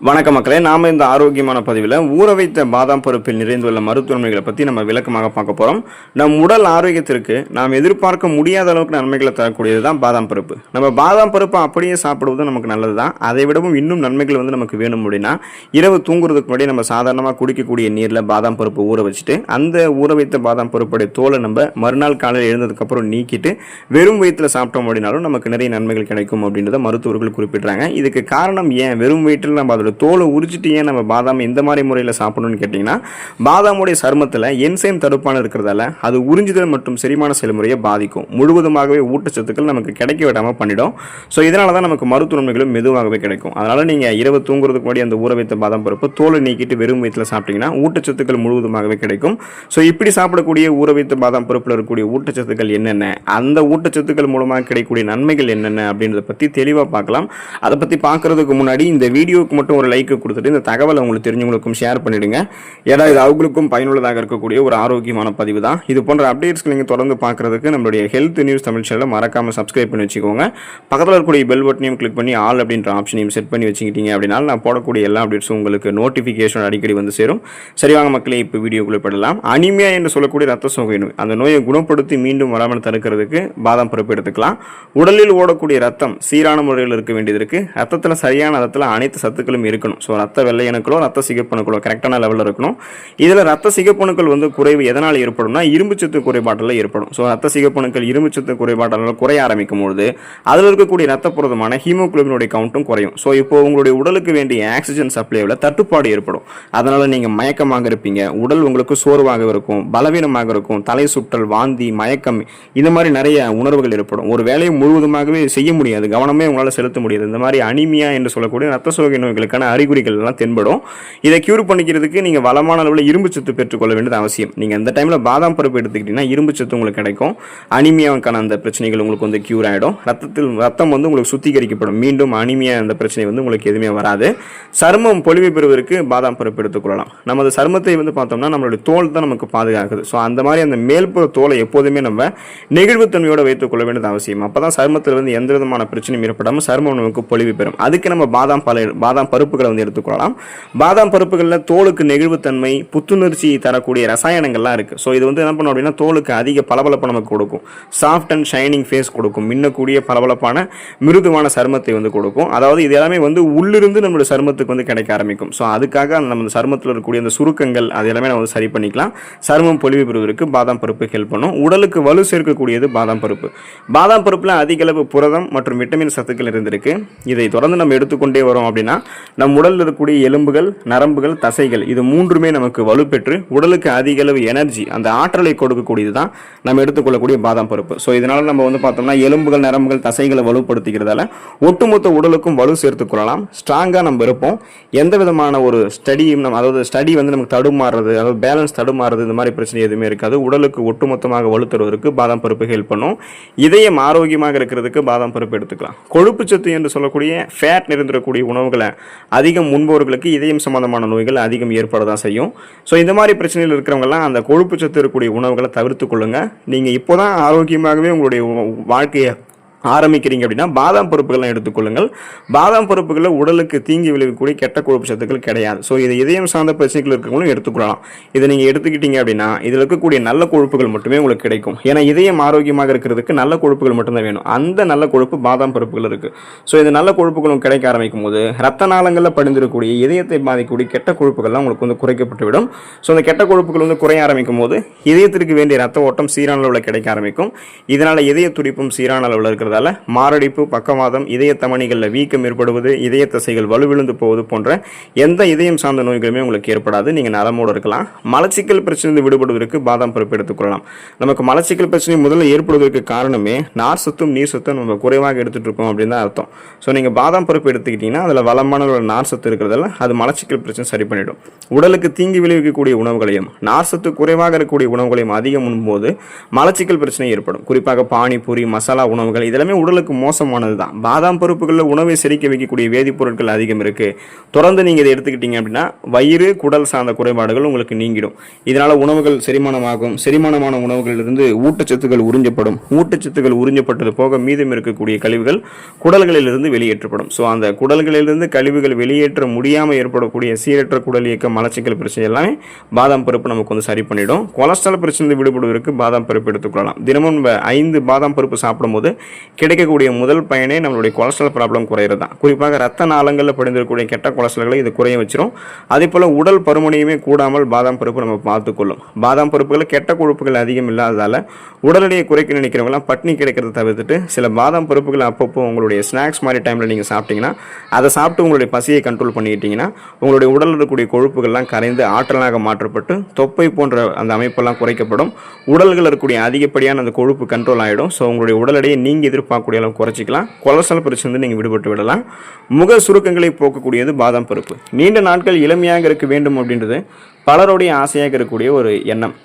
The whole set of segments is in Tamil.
வணக்க மக்களே நாம் இந்த ஆரோக்கியமான பதிவில் ஊற வைத்த பாதாம் பருப்பில் நிறைந்துள்ள மருத்துவன்மைகளை பற்றி நம்ம விளக்கமாக பார்க்க போகிறோம் நம் உடல் ஆரோக்கியத்திற்கு நாம் எதிர்பார்க்க முடியாத அளவுக்கு நன்மைகளை தரக்கூடியது தான் பாதாம் பருப்பு. நம்ம பாதாம் பருப்பை அப்படியே சாப்பிடுவது நமக்கு நல்லது தான் அதை விடவும் இன்னும் நன்மைகள் வந்து நமக்கு வேணும் அப்படின்னா இரவு தூங்குறதுக்கு முன்னாடி நம்ம சாதாரணமாக குடிக்கக்கூடிய நீரில் பாதாம் பருப்பு ஊற வச்சுட்டு அந்த ஊற வைத்த பாதாம் பருப்புடைய தோலை நம்ம மறுநாள் காலையில் எழுந்ததுக்கப்புறம் நீக்கிட்டு வெறும் வயிற்றில் சாப்பிட்டோம் அப்படின்னாலும் நமக்கு நிறைய நன்மைகள் கிடைக்கும் அப்படின்றத மருத்துவர்கள் குறிப்பிட்றாங்க. இதுக்கு காரணம் ஏன்? வெறும் வயிற்றில் நம்ம அதோட தோலை உரிச்சிட்டு ஏன் நம்ம பாதாம் இந்த மாதிரி முறையில் சாப்பிடணும்னு கேட்டிங்கன்னா பாதாமுடைய சருமத்தில் என்சைம் தடுப்பான இருக்கிறதால அது உறிஞ்சுதல் மற்றும் செரிமான செயல்முறையை பாதிக்கும். முழுவதுமாகவே ஊட்டச்சத்துக்கள் நமக்கு கிடைக்க விடாமல் பண்ணிடும். ஸோ இதனால தான் நமக்கு மருத்துவ நன்மைகளும் மெதுவாகவே கிடைக்கும். அதனால் நீங்கள் இரவு தூங்குறதுக்கு முன்னாடி அந்த ஊற வைத்த பாதாம் பருப்பு தோலை நீக்கிட்டு வெறும் வயிற்றில் சாப்பிட்டீங்கன்னா ஊட்டச்சத்துக்கள் முழுவதுமாகவே கிடைக்கும். ஸோ இப்படி சாப்பிடக்கூடிய ஊற வைத்த பாதாம் பருப்பில் இருக்கக்கூடிய ஊட்டச்சத்துக்கள் என்னென்ன? அந்த ஊட்டச்சத்துக்கள் மூலமாக கிடைக்கக்கூடிய நன்மைகள் என்னென்ன? அப்படின்றத பற்றி தெளிவாக பார்க்கலாம். அதை பற்றி பார்க்கறதுக்கு முன்னாடி இந்த வீடியோவுக்கு மட்டும் ஒரு லைக் கொடுத்துட்டு இந்த தகவலை உங்களுக்கு தெரிஞ்சவங்களுக்கும் ஷேர் பண்ணிடுங்க. ஏன்னா இது அவங்களுக்கும் பயனுள்ளதாக இருக்கக்கூடிய ஒரு ஆரோக்கியமான பதிவு தான். இது போன்ற அப்டேட்ஸ்க்கு நீங்கள் தொடர்ந்து பார்க்குறதுக்கு நம்மளுடைய ஹெல்த் நியூஸ் தமிழ் சேனலை மறக்காமல் சப்ஸ்கிரைப் பண்ணி வச்சுக்கோங்க. பக்கத்தில் இருக்கக்கூடிய பெல் பட்டனையும் கிளிக் பண்ணி ஆல் அப்படின்ற ஆப்ஷனையும் செட் பண்ணி வச்சுக்கிட்டீங்க அப்படின்னா நான் போடக்கூடிய எல்லா அப்டேட்ஸும் உங்களுக்கு நோட்டிஃபிகேஷன் அடிக்கடி வந்து சேரும். சரிவாங்க மக்களே இப்போ வீடியோக்குள்ளே படலாம் அனிமியா என்று சொல்லக்கூடிய ரத்த சோகை நோய். அந்த நோயை குணப்படுத்தி மீண்டும் வராமல் தடுக்கிறதுக்கு பாதாம் பருப்பு எடுத்துக்கலாம். உடலில் ஓடக்கூடிய ரத்தம் சீரான முறையில் இருக்க வேண்டியது இருக்கு. ரத்தத்தில் சரியான ரத்தத்தில் அனைத்து சத்துக்களும் இருக்கணும். ஸோ ரத்த வெள்ளையணுக்களோ ரத்த சிகப்பணுக்களோ கரெக்டான லெவலில் இருக்கணும். இதில் ரத்த சிகப்பணுக்கள் வந்து குறைவு எதனால் ஏற்படும்னா இரும்புச்சத்து குறைபாட்டில் ஏற்படும். ஸோ ரத்த சிகப்பணுக்கள் இரும்புச்சத்து குறைபாட்டால் குறைய ஆரம்பிக்கும் பொழுது அதில் இருக்கக்கூடிய ரத்த புரதமான ஹீமோகுளோபினுடைய கவுண்ட்டும் குறையும். ஸோ இப்போ உங்களுடைய உடலுக்கு வேண்டிய ஆக்சிஜன் சப்ளைவில் தட்டுப்பாடு ஏற்படும். அதனால் நீங்கள் மயக்கமாக இருப்பீங்க. உடல் உங்களுக்கு சோர்வாக இருக்கும் பலவீனமாக இருக்கும் தலை சுற்றல் வாந்தி மயக்கம் இந்த மாதிரி நிறைய உணர்வுகள் ஏற்படும். ஒரு வேலையை முழுவதுமாகவே செய்ய முடியாது கவனமே உங்களால் செலுத்த முடியாது. இந்த மாதிரி அனிமியா என்று சொல்லக்கூடிய ரத்த சோகை நோய்களுக்கு அறிகுறிகள் அறிகுறிகள்லாம் தென்படும். இதை க்யூர் பண்ணிக்கிறதுக்கு நீங்கள் வளமான அளவில் இரும்பு சத்து பெற்றுக்கொள்ள வேண்டியது அவசியம். நீங்கள் அந்த டைமில் பாதாம் பருப்பு எடுத்துக்கிட்டீங்கன்னா இரும்பு சத்து உங்களுக்கு கிடைக்கும். அனிமியாவுக்கான அந்த பிரச்சனைகள் உங்களுக்கு வந்து க்யூர் ஆகிடும் ரத்தத்தில் ரத்தம் வந்து உங்களுக்கு சுத்திகரிக்கப்படும். மீண்டும் அனிமியா அந்த பிரச்சனை வந்து உங்களுக்கு எதுவுமே வராது. சருமம் பொலிவு பெறுவதற்கு பாதாம் பருப்பு எடுத்துக்கொள்ளலாம் நமது சருமத்தை வந்து பார்த்தோம்னா நம்மளுடைய தோல் தான் நமக்கு பாதுகாக்குது. ஸோ அந்த மாதிரி அந்த மேல்புற தோலை எப்போதுமே நம்ம நெகிழ்வுத்தன்மையோடு வைத்துக் கொள்ள வேண்டியது அவசியம். அப்போ தான் சருமத்தில் வந்து எந்த விதமான பிரச்சனையும் ஏற்படாமல் சருமம் நமக்கு பொலிவு பெறும். அதுக்கு நம்ம பாதாம் பல பாதாம் பருப்புகளை வந்து எடுத்துக்கொள்ளலாம் பாதாம் பருப்புகளில் தோலுக்கு நெகிழ்வுத்தன்மை புத்துணர்ச்சி தரக்கூடிய ரசாயனங்கள்லாம் இருக்குது ஸோ இது வந்து என்ன பண்ணும் அப்படின்னா தோலுக்கு அதிக பளபளப்பு நமக்கு கொடுக்கும். சாஃப்ட் அண்ட் ஷைனிங் ஃபேஸ் கொடுக்கும். மின்னக்கூடிய பளபளப்பான மிருதுவான சருமத்தை வந்து கொடுக்கும். அதாவது இது எல்லாமே வந்து உள்ளிருந்து நம்மளுடைய சருமத்துக்கு வந்து கிடைக்க ஆரம்பிக்கும். ஸோ அதுக்காக அந்த நம்ம சருமத்தில் இருக்கக்கூடிய அந்த சுருக்கங்கள் அது எல்லாமே நம்ம வந்து சரி பண்ணிக்கலாம். சருமம் பொலிவு பெறுவதற்கு பாதாம் பருப்பு ஹெல்ப் பண்ணும். உடலுக்கு வலு சேர்க்கக்கூடியது பாதாம் பருப்பு. பாதாம் பருப்பில் அதிக அளவு புரதம் மற்றும் விட்டமின் சத்துக்கள் இருந்திருக்கு. இதை தொடர்ந்து நம்ம எடுத்துக்கொண்டே வரோம் அப்படின்னா நம் உடலில் இருக்கக்கூடிய எலும்புகள் நரம்புகள் தசைகள் இது மூன்றுமே நமக்கு வலுப்பெற்று உடலுக்கு அதிக அளவு எனர்ஜி அந்த ஆற்றலை கொடுக்கக்கூடியது தான் நம்ம எடுத்துக்கொள்ளக்கூடிய பாதாம் பருப்பு. ஸோ இதனால் நம்ம வந்து பார்த்தோம்னா எலும்புகள் நரம்புகள் தசைகளை வலுப்படுத்திக்கிறதால ஒட்டுமொத்த உடலுக்கும் வலு சேர்த்து கொள்ளலாம். ஸ்ட்ராங்காக நம்ம இருப்போம். எந்த விதமான ஒரு ஸ்டடியும் நம்ம அதாவது ஸ்டடி வந்து நமக்கு தடுமாறுறது அதாவது பேலன்ஸ் தடுமாறுறது இந்த மாதிரி பிரச்சனை எதுவுமே இருக்காது. உடலுக்கு ஒட்டுமொத்தமாக வலு தருவதற்கு பாதாம் பருப்பு ஹெல்ப் பண்ணும். இதயம் ஆரோக்கியமாக இருக்கிறதுக்கு பாதாம் பருப்பு எடுத்துக்கலாம். கொழுப்பு சத்து என்று சொல்லக்கூடிய ஃபேட் நிறைந்திருக்கக்கூடிய உணவுகளை அதிகம் உண்பவர்களுக்கு இதயம் சம்பந்தமான நோய்கள் அதிகம் ஏற்பட தான் செய்யும். ஸோ இந்த மாதிரி பிரச்சனையில் இருக்கிறவங்கலாம் அந்த கொழுப்பு சத்து இருக்கக்கூடிய உணவுகளை தவிர்த்து கொள்ளுங்கள் நீங்கள் இப்போ தான் ஆரோக்கியமாகவே உங்களுடைய வாழ்க்கையை ஆரம்பிக்கிறீங்க அப்படின்னா பாதாம் பருப்புகள்லாம் எடுத்துக்கொள்ளுங்கள். பாதாம் பருப்புகளில் உடலுக்கு தீங்கி விளைவிக்கக்கூடிய கெட்ட கொழுப்பு சத்துக்கள் கிடையாது. ஸோ இது இதயம் சார்ந்த பிரச்சனைகள் இருக்கிறவங்களும் எடுத்துக்கொள்ளலாம். இதை நீங்கள் எடுத்துக்கிட்டீங்க அப்படின்னா இதில் இருக்கக்கூடிய நல்ல கொழுப்புகள் மட்டுமே உங்களுக்கு கிடைக்கும். ஏன்னா இதயம் ஆரோக்கியமாக இருக்கிறதுக்கு நல்ல கொழுப்புகள் மட்டும்தான் வேணும். அந்த நல்ல கொழுப்பு பாதாம் பருப்புகள் இருக்குது ஸோ இந்த நல்ல கொழுப்புகளும் கிடைக்க ஆரம்பிக்கும் போது ரத்த நாளங்களில் படிந்திருக்கக்கூடிய இதயத்தை பாதிக்கக்கூடிய கெட்ட கொழுப்புகள்லாம் உங்களுக்கு வந்து குறைக்கப்பட்டு விடும் ஸோ அந்த கெட்ட கொழுப்புகள் வந்து குறைய ஆரம்பிக்கும் போது இதயத்திற்கு வேண்டிய ரத்த ஓட்டம் சீரான அளவில் கிடைக்க ஆரம்பிக்கும். இதனால் இதய துடிப்பும் சீரான அளவில் இருக்கிறதால மாரடைப்பு பக்கவாதம் இதய தமணிகளில் வீக்கம் ஏற்படுவது இதய தசைகள் வலுவிழுந்து போவது போன்ற எந்த இதயம் சார்ந்த நோய்களுமே உங்களுக்கு ஏற்படாது. நீங்கள் நலமோடு இருக்கலாம். மலச்சிக்கல் பிரச்சனை விடுபடுவதற்கு பாதாம் பருப்பு எடுத்துக்கொள்ளலாம் நமக்கு மலச்சிக்கல் பிரச்சனை முதல்ல ஏற்படுவதற்கு காரணமே நார் சத்தும் நீர் சத்தும் நம்ம குறைவாக எடுத்துட்டு இருக்கோம் அப்படின்னு தான் அர்த்தம். ஸோ நீங்கள் பாதாம் பருப்பு எடுத்துக்கிட்டிங்கன்னா அதில் வளமான ஒரு நார் சத்து இருக்கிறதால அது மலச்சிக்கல் பிரச்சனை சரி பண்ணிடும். உடலுக்கு தீங்கு விளைவிக்கக்கூடிய உணவுகளையும் நார் சத்து குறைவாக இருக்கக்கூடிய உணவுகளையும் அதிகம் உண்ணும்போது மலச்சிக்கல் பிரச்சனை ஏற்படும். குறிப்பாக பானிபூரி மசாலா உணவுகள் இதெல்லாம் இதெல்லாமே உடலுக்கு மோசமானது தான் பாதாம் பருப்புகளில் உணவை செரிக்க வைக்கக்கூடிய வேதிப்பொருட்கள் அதிகம் இருக்குது தொடர்ந்து நீங்கள் இதை எடுத்துக்கிட்டீங்க அப்படின்னா வயிறு குடல் சார்ந்த குறைபாடுகள் உங்களுக்கு நீங்கிடும். இதனால் உணவுகள் செரிமானமாகும். செரிமானமான உணவுகளிலிருந்து ஊட்டச்சத்துக்கள் உறிஞ்சப்படும். ஊட்டச்சத்துக்கள் உறிஞ்சப்பட்டது போக மீதம் இருக்கக்கூடிய கழிவுகள் குடல்களிலிருந்து வெளியேற்றப்படும். ஸோ அந்த குடல்களிலிருந்து கழிவுகள் வெளியேற்ற முடியாமல் ஏற்படக்கூடிய சீரற்ற குடல் இயக்க மலச்சிக்கல் பிரச்சனை எல்லாமே பாதாம் பருப்பு நமக்கு வந்து சரி பண்ணிடும். கொலஸ்ட்ரால் பிரச்சனை விடுபடுவதற்கு பாதாம் பருப்பு எடுத்துக்கொள்ளலாம். தினமும் நம்ம ஐந்து பாதாம் பருப்பு சாப்பிடும்போது கிடைக்கக்கூடிய முதல் பயனே நம்மளுடைய கொலஸ்ட்ரால் ப்ராப்ளம் குறையிறது தான். குறிப்பாக ரத்த நாளங்களில் படிந்திருக்கக்கூடிய கெட்ட கொலஸ்ட்ரால்களை இது குறைய வச்சிரும். அதே போல் உடல் பருமனையுமே கூடாமல் பாதாம் பருப்பு நம்ம பார்த்துக்கொள்ளும். பாதாம் பருப்புகள் கெட்ட கொழுப்புகள் அதிகம் இல்லாததால் உடல் எடையை குறைக்க நினைக்கிறவங்களாம் பட்னி கிடைக்கிறத தவிர்த்துட்டு சில பாதாம் பருப்புகள் அப்பப்போ உங்களுடைய ஸ்நாக்ஸ் மாதிரி டைமில் நீங்கள் சாப்பிட்டீங்கன்னா அதை சாப்பிட்டு உங்களுடைய பசியை கண்ட்ரோல் பண்ணிக்கிட்டீங்கன்னா உங்களுடைய உடலில் இருக்கக்கூடிய கொழுப்புகள்லாம் கரைந்து ஆற்றலாக மாற்றப்பட்டு தொப்பை போன்ற அந்த அமைப்பெல்லாம் குறைக்கப்படும். உடல்கள் இருக்கக்கூடிய அதிகப்படியான அந்த கொழுப்பு கண்ட்ரோல் ஆகிடும் ஸோ உங்களுடைய உடல் எடையை நீங்கள் பார்க்கக்கூடிய அளவு குறைச்சிக்கலாம். கொலஸ்ட்ரால் பிரச்சனை நீங்கள் விடுபட்டு விடலாம். முக சுருக்கங்களை போக்கக்கூடியது பாதாம் பருப்பு. நீண்ட நாட்கள் இளமையாக இருக்க வேண்டும் அப்படின்றது பலருடைய ஆசையாக இருக்கக்கூடிய ஒரு எண்ணம்.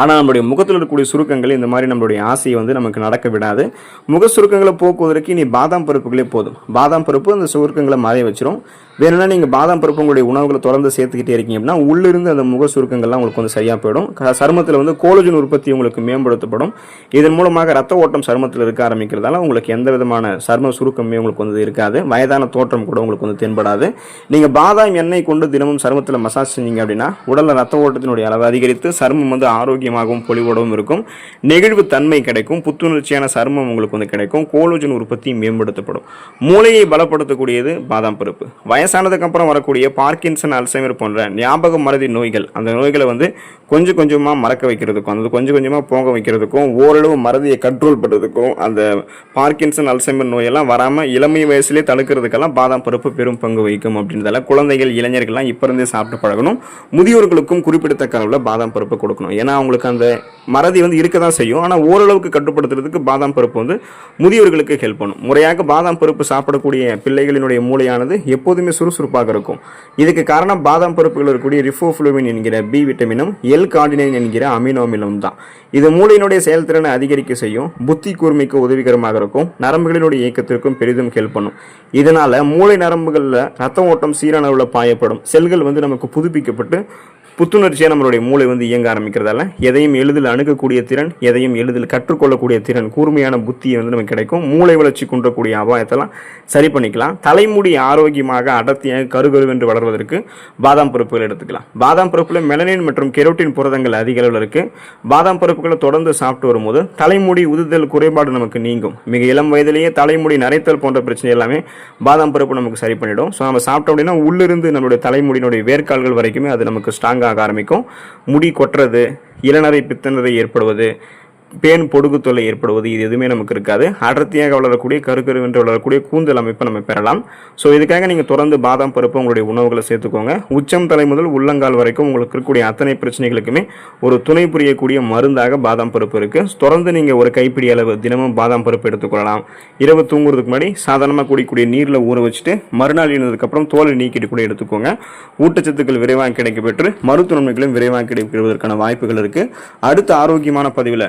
ஆனால் நம்மளுடைய முகத்தில் இருக்கக்கூடிய சுருக்கங்கள் இந்த மாதிரி நம்மளுடைய ஆசையை வந்து நமக்கு நடக்க விடாது. முக சுருக்கங்களை போக்குவதற்கு இனி பாதாம் பருப்புகளே போதும். பாதாம் பருப்பு அந்த சுருக்கங்களை மறைய வச்சிரும். வேணும்னா நீங்கள் பாதாம் பருப்பு உங்களுடைய உணவுகளை தொடர்ந்து சேர்த்துக்கிட்டே இருக்கீங்க அப்படின்னா உள்ளிருந்து அந்த முக சுருக்கங்கள்லாம் உங்களுக்கு வந்து சரியாக போயிடும். சருமத்தில் வந்து கோலஜன் உற்பத்தி உங்களுக்கு மேம்படுத்தப்படும். இதன் மூலமாக ரத்த ஓட்டம் சருமத்தில் இருக்க ஆரம்பிக்கிறதால உங்களுக்கு எந்த விதமான சரும சுருக்கமே உங்களுக்கு வந்து இருக்காது. வயதான தோற்றம் கூட உங்களுக்கு வந்து தென்படாது. நீங்கள் பாதாம் எண்ணெய் கொண்டு தினமும் சருமத்தில் மசாஜ் செஞ்சீங்க அப்படின்னா உடலில் ரத்த ஓட்டத்தினுடைய அளவு அதிகரித்து சருமம் வந்து ஆரோக்கியம் ஆரோக்கியமாகவும் பொலிவோடவும் இருக்கும். நெகிழ்வு தன்மை கிடைக்கும். புத்துணர்ச்சியான சருமம் உங்களுக்கு வந்து கிடைக்கும். கோலோஜன் உற்பத்தி மேம்படுத்தப்படும். மூளையை பலப்படுத்தக்கூடியது பாதாம் பருப்பு. வயசானதுக்கு அப்புறம் வரக்கூடிய பார்க்கின்சன் அல்சைமர் போன்ற ஞாபக மறதி நோய்கள் அந்த நோய்களை வந்து கொஞ்சம் கொஞ்சமாக மறக்க வைக்கிறதுக்கும் அந்த கொஞ்சம் கொஞ்சமாக போங்க வைக்கிறதுக்கும் ஓரளவு மறதியை கண்ட்ரோல் பண்ணுறதுக்கும் அந்த பார்க்கின்சன் அல்சைமர் நோயெல்லாம் வராமல் இளமை வயசுலேயே தடுக்கிறதுக்கெல்லாம் பாதாம் பருப்பு பெரும் பங்கு வகிக்கும் அப்படின்றதால குழந்தைகள் இளைஞர்கள்லாம் இப்போ இருந்தே சாப்பிட்டு பழகணும். முதியோர்களுக்கும் குறிப்பிடத்தக்க அளவில் பாதாம் பருப்பு கொடுக்கணும். ஏன்னா அவங்க உங்களுக்கு அந்த மறதி வந்து இருக்க தான் செய்யும். ஆனால் ஓரளவுக்கு கட்டுப்படுத்துறதுக்கு பாதாம் பருப்பு வந்து முதியோர்களுக்கு ஹெல்ப் பண்ணும். முறையாக பாதாம் பருப்பு சாப்பிடக்கூடிய பிள்ளைகளினுடைய மூளையானது எப்போதுமே சுறுசுறுப்பாக இருக்கும். இதுக்கு காரணம் பாதாம் பருப்புகள் இருக்கக்கூடிய ரிஃபோஃப்ளூமின் என்கிற பி விட்டமினும் எல் கார்டினைன் என்கிற அமினோ அமிலம் தான். இது மூளையினுடைய செயல்திறனை அதிகரிக்க செய்யும் புத்தி கூர்மைக்கு உதவிகரமாக இருக்கும் நரம்புகளினுடைய இயக்கத்திற்கும் பெரிதும் ஹெல்ப் பண்ணும். இதனால் மூளை நரம்புகளில் ரத்த ஓட்டம் சீரான அளவில் பாயப்படும். செல்கள் வந்து நமக்கு புதுப்பிக்கப்பட்டு புத்துணர்ச்சியாக நம்மளுடைய மூளை வந்து இயங்க ஆரம்பிக்கிறதால எதையும் எளிதில் அணுகக்கூடிய திறன் எதையும் எளிதில் கற்றுக்கொள்ளக்கூடிய திறன் கூர்மையான புத்தியை வந்து நமக்கு கிடைக்கும். மூளை வளர்ச்சி குன்றக்கூடிய அபாயத்தெல்லாம் சரி பண்ணிக்கலாம். தலைமுடி ஆரோக்கியமாக அடர்த்தியாக கருகருவென்று வளர்வதற்கு பாதாம் பருப்புகள் எடுத்துக்கலாம். பாதாம் பருப்பில் மெலனின் மற்றும் கெரோட்டின் புரதங்கள் அதிக அளவில் இருக்குது பாதாம் பருப்புகளை தொடர்ந்து சாப்பிட்டு வரும்போது தலைமுடி உதுதல் குறைபாடு நமக்கு நீங்கும். மிக இளம் வயதிலேயே தலைமுடி நரைத்தல் போன்ற பிரச்சனை எல்லாமே பாதாம் பருப்பு நமக்கு சரி பண்ணிடும். ஸோ நம்ம சாப்பிட்டோம் அப்படின்னா உள்ளிருந்து நம்மளுடைய தலைமுடியினுடைய வேர்க்கால்கள் வரைக்குமே அது நமக்கு ஸ்ட்ராங்காக ஆக ஆரம்பிக்கும். முடி கொட்டுறது இளநரை பித்தநரை ஏற்படுவது பேன் பொடுகு தொல்லை ஏற்படுவது இது எதுவுமே நமக்கு இருக்காது. அடர்த்தியாக வளரக்கூடிய கருக்கருவென்று வளரக்கூடிய கூந்தல் அமைப்பை நம்ம பெறலாம். ஸோ இதுக்காக நீங்கள் தொடர்ந்து பாதாம் பருப்பு உங்களுடைய உணவுகளை சேர்த்துக்கோங்க. உச்சம் தலை முதல் உள்ளங்கால் வரைக்கும் உங்களுக்கு இருக்கக்கூடிய அத்தனை பிரச்சனைகளுக்குமே ஒரு துணை புரியக்கூடிய மருந்தாக பாதாம் பருப்பு இருக்குது தொடர்ந்து நீங்கள் ஒரு கைப்பிடி அளவு தினமும் பாதாம் பருப்பு எடுத்துக்கொள்ளலாம். இரவு தூங்குறதுக்கு முன்னாடி சாதாரணமாக கூடிக்கூடிய நீரில் ஊற வச்சுட்டு மறுநாள் எழுந்ததுக்கப்புறம் தோலை நீக்கிட்டு கூட எடுத்துக்கோங்க. ஊட்டச்சத்துக்கள் விரைவாக கிடைக்கப்பெற்று மருத்துவ நன்மைகளும் விரைவாக கிடைப்பதற்கான வாய்ப்புகள் இருக்குது அடுத்த ஆரோக்கியமான பதிவில்